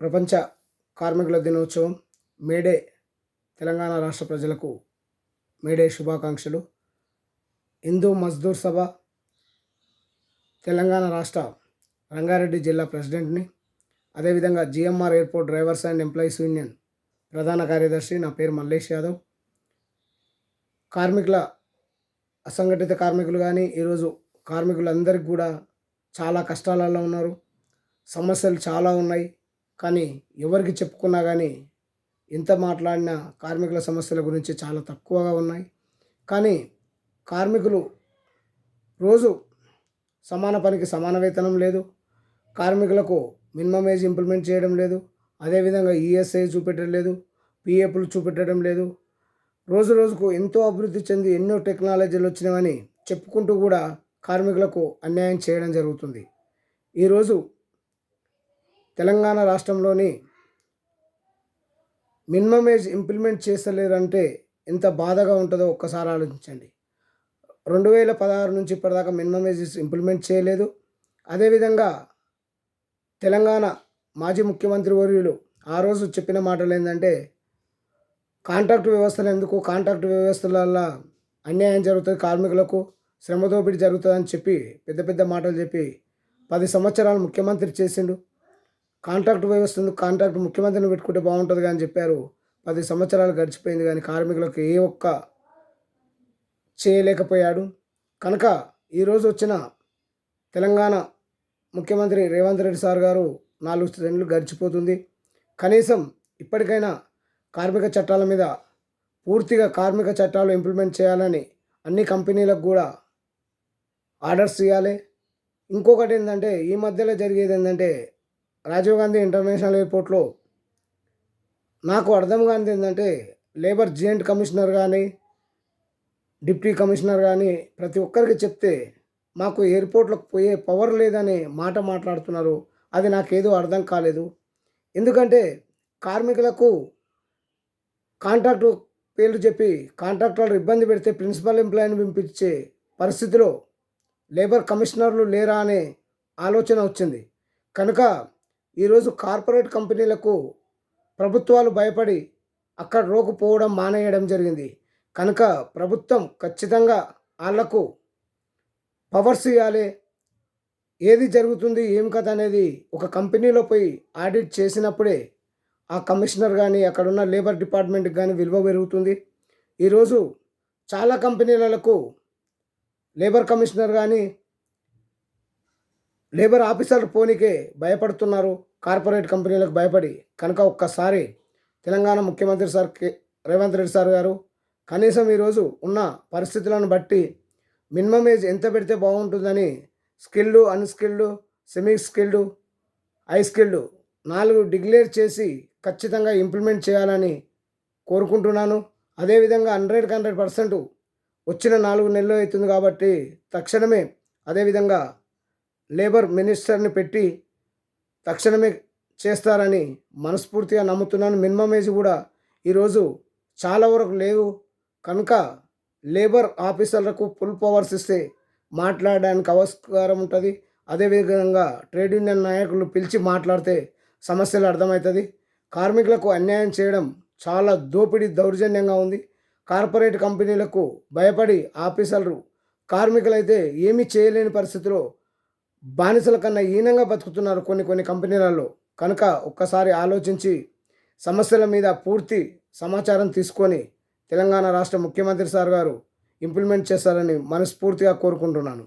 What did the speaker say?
ప్రపంచ కార్మికుల దినోత్సవం మేడే తెలంగాణ రాష్ట్ర ప్రజలకు మేడే శుభాకాంక్షలు. హిందూ మజ్దూర్ సభ తెలంగాణ రాష్ట్ర రంగారెడ్డి జిల్లా ప్రెసిడెంట్ని అదేవిధంగా GMR airport drivers and employees union ప్రధాన కార్యదర్శి నా పేరు మల్లేష్ యాదవ్. కార్మికుల అసంఘటిత కార్మికులు కానీ ఈరోజు కార్మికులందరికీ కూడా చాలా కష్టాలలో ఉన్నారు. సమస్యలు చాలా ఉన్నాయి. కానీ ఎవరికి చెప్పుకున్నా కానీ ఎంత మాట్లాడినా కార్మికుల సమస్యల గురించి చాలా తక్కువగా ఉన్నాయి. కానీ కార్మికులు రోజు సమాన పనికి సమాన వేతనం లేదు. కార్మికులకు మినిమం ఏజ్ ఇంప్లిమెంట్ చేయడం లేదు. అదేవిధంగా ఈఎస్ఐ చూపెట్టడం లేదు. పిఎఫ్లు చూపెట్టడం లేదు. రోజు రోజుకు ఎంతో అభివృద్ధి చెంది ఎన్నో టెక్నాలజీలు వచ్చినవని చెప్పుకుంటూ కూడా కార్మికులకు అన్యాయం చేయడం జరుగుతుంది. ఈరోజు తెలంగాణ రాష్ట్రంలోని మినిమం ఏజ్ ఇంప్లిమెంట్ చేస్తలేరంటే ఎంత బాధగా ఉంటుందో ఒక్కసారి ఆలోచించండి. రెండు వేల పదహారు నుంచి ఇప్పటిదాకా మినిమం ఏజ్ ఇంప్లిమెంట్ చేయలేదు. అదేవిధంగా తెలంగాణ మాజీ ముఖ్యమంత్రి వర్యులు ఆ రోజు చెప్పిన మాటలు ఏంటంటే కాంట్రాక్ట్ వ్యవస్థలు ఎందుకు? కాంట్రాక్ట్ వ్యవస్థల అన్యాయం జరుగుతుంది కార్మికులకు శ్రమ దోపిడీ జరుగుతుందని చెప్పి పెద్ద పెద్ద మాటలు చెప్పి పది సంవత్సరాలు ముఖ్యమంత్రి చేసిండు. కాంట్రాక్ట్ వ్యవస్థ కాంట్రాక్ట్ ముఖ్యమంత్రిని పెట్టుకుంటే బాగుంటుంది కానీ చెప్పారు. పది సంవత్సరాలు గడిచిపోయింది కానీ కార్మికులకు ఏ ఒక్క చేయలేకపోయాడు. కనుక ఈరోజు వచ్చిన తెలంగాణ ముఖ్యమంత్రి రేవంత్ రెడ్డి సార్ గారు నాలుగు నెలలు గడిచిపోతుంది. కనీసం ఇప్పటికైనా కార్మిక చట్టాల మీద పూర్తిగా కార్మిక చట్టాలు ఇంప్లిమెంట్ చేయాలని అన్ని కంపెనీలకు కూడా ఆర్డర్స్ ఇవ్వాలి ఇంకొకటి ఏంటంటే ఈ మధ్యలో జరిగేది ఏంటంటే రాజీవ్ గాంధీ ఇంటర్నేషనల్ ఎయిర్పోర్ట్లో నాకు అర్థం కానిది ఏంటంటే లేబర్ జాయింట్ కమిషనర్ కానీ డిప్యూటీ కమిషనర్ కానీ ప్రతి ఒక్కరికి చెప్తే మాకు ఎయిర్పోర్ట్లకు పోయే పవర్ లేదనే మాట మాట్లాడుతున్నారు. అది నాకేదో అర్థం కాలేదు. ఎందుకంటే కార్మికులకు కాంట్రాక్టు పేర్లు చెప్పి కాంట్రాక్టర్లు ఇబ్బంది పెడితే ప్రిన్సిపల్ ఎంప్లాయీని పంపించే పరిస్థితిలో లేబర్ కమిషనర్లు లేరా అనే ఆలోచన వచ్చింది. కనుక ఈరోజు కార్పొరేట్ కంపెనీలకు ప్రభుత్వాలు భయపడి అక్కడ రోకుపోవడం మానేయడం జరిగింది. కనుక ప్రభుత్వం ఖచ్చితంగా వాళ్ళకు పవర్స్ ఇవ్వాలి ఏది జరుగుతుంది ఏం కథ అనేది ఒక కంపెనీలో పోయి ఆడిట్ చేసినప్పుడే ఆ కమిషనర్ కానీ అక్కడ ఉన్న లేబర్ డిపార్ట్మెంట్కి కానీ విలువ పెరుగుతుంది. ఈరోజు చాలా కంపెనీలకు లేబర్ కమిషనర్ కానీ లేబర్ ఆఫీసర్ పోనీకే భయపడుతున్నారు. కార్పొరేట్ కంపెనీలకు భయపడి కనుక ఒక్కసారి తెలంగాణ ముఖ్యమంత్రి సార్ కే రేవంత్ రెడ్డి సార్ గారు కనీసం ఈరోజు ఉన్న పరిస్థితులను బట్టి మినిమం ఏజ్ ఎంత పెడితే బాగుంటుందని skilled unskilled semi skilled high skilled నాలుగు డిక్లేర్ చేసి ఖచ్చితంగా ఇంప్లిమెంట్ చేయాలని కోరుకుంటున్నాను. అదేవిధంగా హండ్రెడ్కి హండ్రెడ్ పర్సెంట్ వచ్చిన నాలుగు నెలలు అవుతుంది కాబట్టి తక్షణమే అదేవిధంగా లేబర్ మినిస్టర్ని పెట్టి తక్షణమే చేస్తారని మనస్ఫూర్తిగా నమ్ముతున్నాను. మినిమం ఏజ్ కూడా ఈరోజు చాలా వరకు లేవు. కనుక లేబర్ ఆఫీసర్లకు ఫుల్ పవర్స్ ఇస్తే మాట్లాడడానికి అవస్కారం ఉంటుంది. అదేవిధంగా ట్రేడ్ యూనియన్ నాయకులు పిలిచి మాట్లాడితే సమస్యలు అర్థమవుతుంది. కార్మికులకు అన్యాయం చేయడం చాలా దోపిడీ దౌర్జన్యంగా ఉంది. కార్పొరేట్ కంపెనీలకు భయపడి ఆఫీసర్లు కార్మికులైతే ఏమీ చేయలేని పరిస్థితిలో బానిసల కన్నా హీనంగా బతుకుతున్నారు కొన్ని కొన్ని కంపెనీలలో. కనుక ఒక్కసారి ఆలోచించి సమస్యల మీద పూర్తి సమాచారం తీసుకొని తెలంగాణ రాష్ట్ర ముఖ్యమంత్రి సార్ గారు ఇంప్లిమెంట్ చేస్తారని మనస్ఫూర్తిగా కోరుకుంటున్నాను.